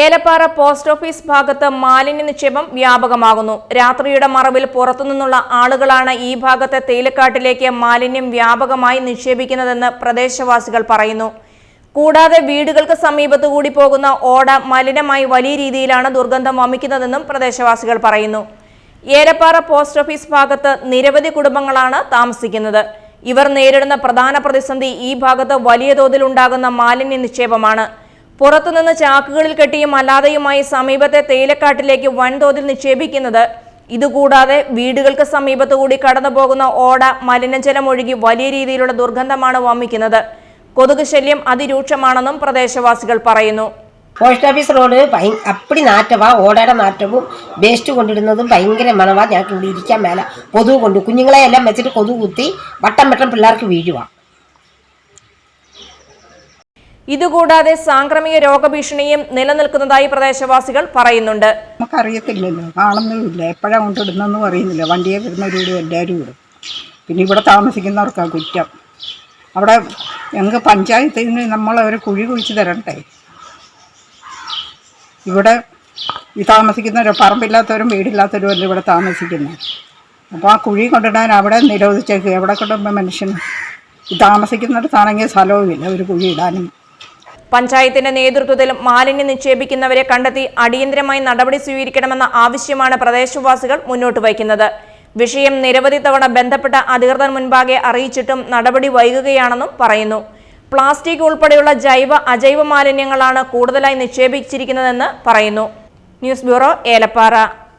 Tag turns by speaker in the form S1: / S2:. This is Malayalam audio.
S1: ഏലപ്പാറ പോസ്റ്റ് ഓഫീസ് ഭാഗത്ത് മാലിന്യ നിക്ഷേപം വ്യാപകമാകുന്നു. രാത്രിയുടെ മറവിൽ പുറത്തുനിന്നുള്ള ആളുകളാണ് ഈ ഭാഗത്തെ തേയിലക്കാട്ടിലേക്ക് മാലിന്യം വ്യാപകമായി നിക്ഷേപിക്കുന്നതെന്ന് പ്രദേശവാസികൾ പറയുന്നു. കൂടാതെ വീടുകൾക്ക് സമീപത്തു കൂടി പോകുന്ന ഓട മലിനമായി വലിയ രീതിയിലാണ് ദുർഗന്ധം വമിക്കുന്നതെന്നും പ്രദേശവാസികൾ പറയുന്നു. ഏലപ്പാറ പോസ്റ്റ് ഓഫീസ് ഭാഗത്ത് നിരവധി കുടുംബങ്ങളാണ് താമസിക്കുന്നത്. ഇവർ നേരിടുന്ന പ്രധാന പ്രതിസന്ധി ഈ ഭാഗത്ത് വലിയ തോതിൽ ഉണ്ടാകുന്ന മാലിന്യ നിക്ഷേപമാണ്. പുറത്തുനിന്ന് ചാക്കുകളിൽ കെട്ടിയും അല്ലാതെയുമായി സമീപത്തെ തേയിലക്കാട്ടിലേക്ക് വൻതോതിൽ നിക്ഷേപിക്കുന്നത്. ഇതുകൂടാതെ വീടുകൾക്ക് സമീപത്തു കൂടി കടന്നു പോകുന്ന ഓട മലിനജലം ഒഴുകി വലിയ രീതിയിലുള്ള ദുർഗന്ധമാണ് വമിക്കുന്നത്. കൊതുക് ശല്യം അതിരൂക്ഷമാണെന്നും പ്രദേശവാസികൾ പറയുന്നു.
S2: പോസ്റ്റ് ഓഫീസ് റോഡ് അപ്പടി നാറ്റവാ ഓടയുടെ നാറ്റവും വേസ്റ്റ് കൊണ്ടിടുന്നതും ഭയങ്കര മണവാ. ഞങ്ങൾക്ക് ഇവിടെ ഇരിക്കാൻ മേല. കൊതുക് കൊണ്ട്. കുഞ്ഞുങ്ങളെ എല്ലാം വെച്ചിട്ട് കൊതുക് കുത്തി വട്ടം വട്ടം പിള്ളേർക്ക് വീഴുവാ.
S1: ഇതുകൂടാതെ സാംക്രമിക രോഗഭീഷണിയും നിലനിൽക്കുന്നതായി പ്രദേശവാസികൾ പറയുന്നുണ്ട്.
S3: നമുക്കറിയത്തില്ലല്ലോ കാണുന്നില്ല എപ്പോഴാണ് കൊണ്ടിടുന്നതെന്നും അറിയുന്നില്ല. വണ്ടിയെ വരുന്നവരോടും എല്ലാവരും ഇടും. പിന്നെ ഇവിടെ താമസിക്കുന്നവർക്കാണ് കുറ്റം. അവിടെ ഞങ്ങൾക്ക് പഞ്ചായത്തിൽ നിന്ന് നമ്മൾ അവർ കുഴി കുഴിച്ച് തരണ്ടേ? ഇവിടെ ഈ താമസിക്കുന്നവരോ പറമ്പില്ലാത്തവരും വീടില്ലാത്തവരും അല്ല ഇവിടെ താമസിക്കുന്നത്? അപ്പോൾ ആ കുഴി കൊണ്ടിടാൻ അവിടെ നിരോധിച്ചേക്കുക എവിടെ കൊണ്ടുമ്പോൾ മനുഷ്യന് താമസിക്കുന്നിടത്താണെങ്കിൽ സ്ഥലവുമില്ല ഒരു കുഴി ഇടാനും.
S1: പഞ്ചായത്തിന്റെ നേതൃത്വത്തിൽ മാലിന്യം നിക്ഷേപിക്കുന്നവരെ കണ്ടെത്തി അടിയന്തരമായി നടപടി സ്വീകരിക്കണമെന്ന ആവശ്യമാണ് പ്രദേശവാസികൾ മുന്നോട്ട് വയ്ക്കുന്നത്. വിഷയം നിരവധി തവണ ബന്ധപ്പെട്ട അധികൃതർ മുൻപാകെ അറിയിച്ചിട്ടും നടപടി വൈകുകയാണെന്നും പറയുന്നു. പ്ലാസ്റ്റിക് ഉൾപ്പെടെയുള്ള ജൈവ അജൈവ മാലിന്യങ്ങളാണ് കൂടുതലായി നിക്ഷേപിച്ചിരിക്കുന്നതെന്ന് പറയുന്നു. News bureau Elappara.